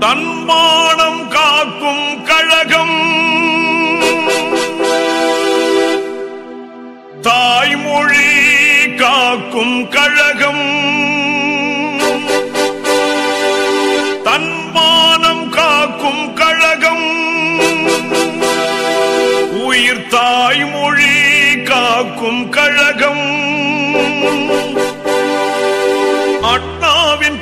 தன்மானம் காக்கும் கழகம். தாய்மொழி காக்கும் கழகம். தன்மானம் காக்கும் கழகம். உயிர் தாய்மொழி காக்கும் கழகம்.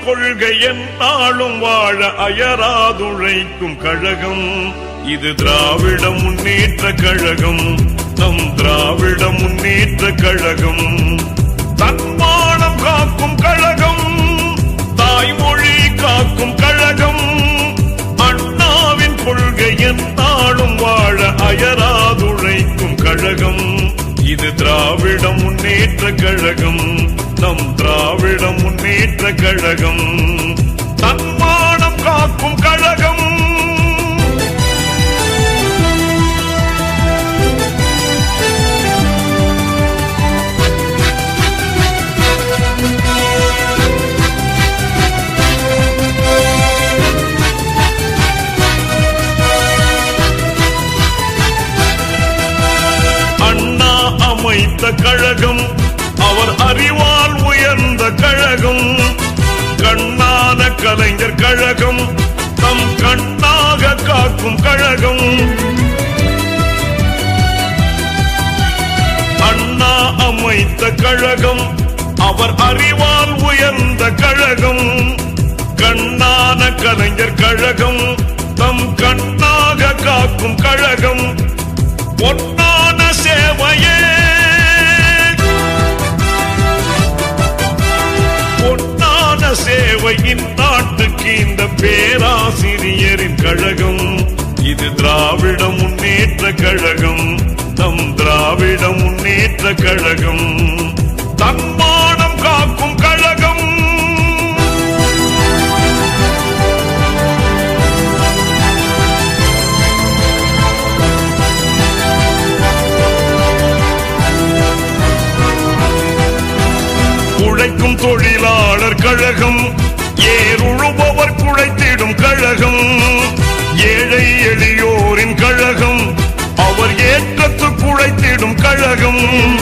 கொள்கை என்னாலும் வாழ அயராதுழைக்கும் கழகம். இது திராவிட முன்னேற்ற கழகம். நம் திராவிட முன்னேற்ற கழகம். தன்மானம் காக்கும் கழகம். தாய்மொழி காக்கும் கழகம். அண்ணாவின் கொள்கை என்னாலும் வாழ அயராதுழைக்கும் கழகம். இது திராவிட முன்னேற்ற கழகம். நம் திராவிட முன்னேற்ற கழகம். தன்மானம் காக்கும் கழகம். அமைத்த கழகம். அவர் அறிவார் கழகம் தம் கண்ணாக காக்கும் கழகம். அண்ணா அமைத்த கழகம் அவர் அறிவால் உயர்ந்த கழகம். கண்ணான கலைஞர் கழகம் தம் கண்ணாக காக்கும் கழகம். பொன்னான சேவையே. பொன்னான சேவை இந்நாட்டுக்கு இந்த பேராசிரியரின் கழகம். இது திராவிட முன்னேற்ற கழகம். நம் திராவிட முன்னேற்ற கழகம். தன்மானம் காக்கும் கழகம். உழைக்கும் தொழிலாளர் கழகம். எளியோரின் கழகம். அவர் ஏற்றத்து குழைத்திடும் கழகம்.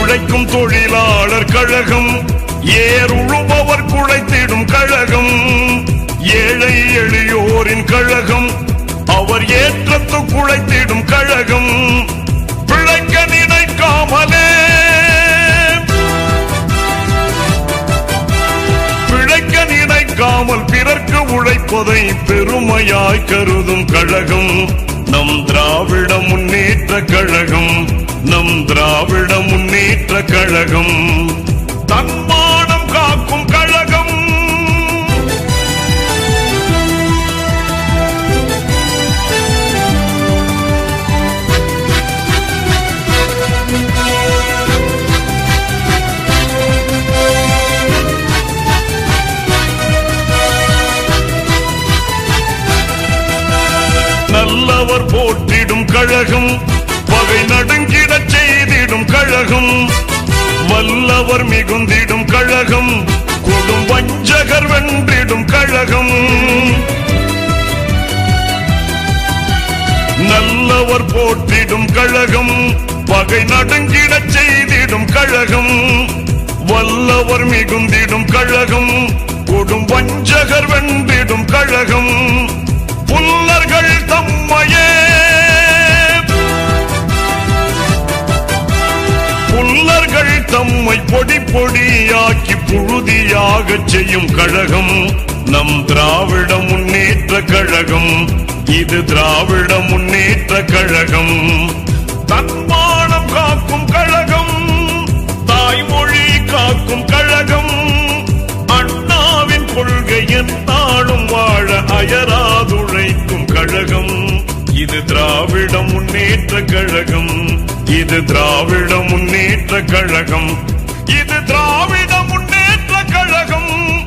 உழைக்கும் தொழிலாளர் கழகம். ஏறுழுபவர் குழைத்திடும் கழகம். ஏழை எளியோரின் கழகம். இருப்பதை பெருமையாய் கருதும் கழகம். நம் திராவிட முன்னேற்ற கழகம். நம் திராவிட முன்னேற்ற கழகம். தன் போற்றிடும் கழகம் பகை நடுங்கிடச் செய்திடும் கழகம். வல்லவர் மிகுந்திடும் கழகம் கொடும் வஞ்சகர் வென்றிடும் கழகம். நல்லவர் போற்றிடும் கழகம் பகை நடுங்கிடச் செய்திடும் கழகம். வல்லவர் மிகுந்திடும் கழகம் கொடும் வஞ்சகர் வென்றிடும் கழகம். புல்லர்கள் தம்மையே புல்லர்கள் தம்மை பொடி பொடியாக்கி புழுதியாக செய்யும் கழகம். நம் திராவிட முன்னேற்ற கழகம். இது திராவிட முன்னேற்ற கழகம். தன்மானம் காக்கும் கழகம். தாய்மொழி காக்கும் கழகம். அண்ணாவின் கொள்கை என் தாழும் வாழ அயரா இது திராவிட முன்னேற்ற கழகம். இது திராவிட முன்னேற்ற கழகம். இது திராவிட முன்னேற்ற கழகம்.